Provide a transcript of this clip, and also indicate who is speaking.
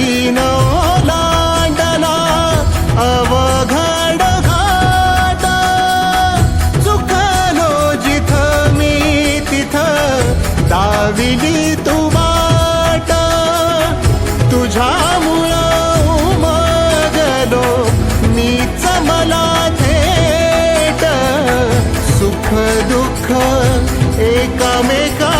Speaker 1: नदीन ओलांडला अवघड घाट चुकलो जिथ मी तिथ दाविली तू वाट. तुझ्या मुळगलो मी चमला थेट. सुख दुःख एकामेका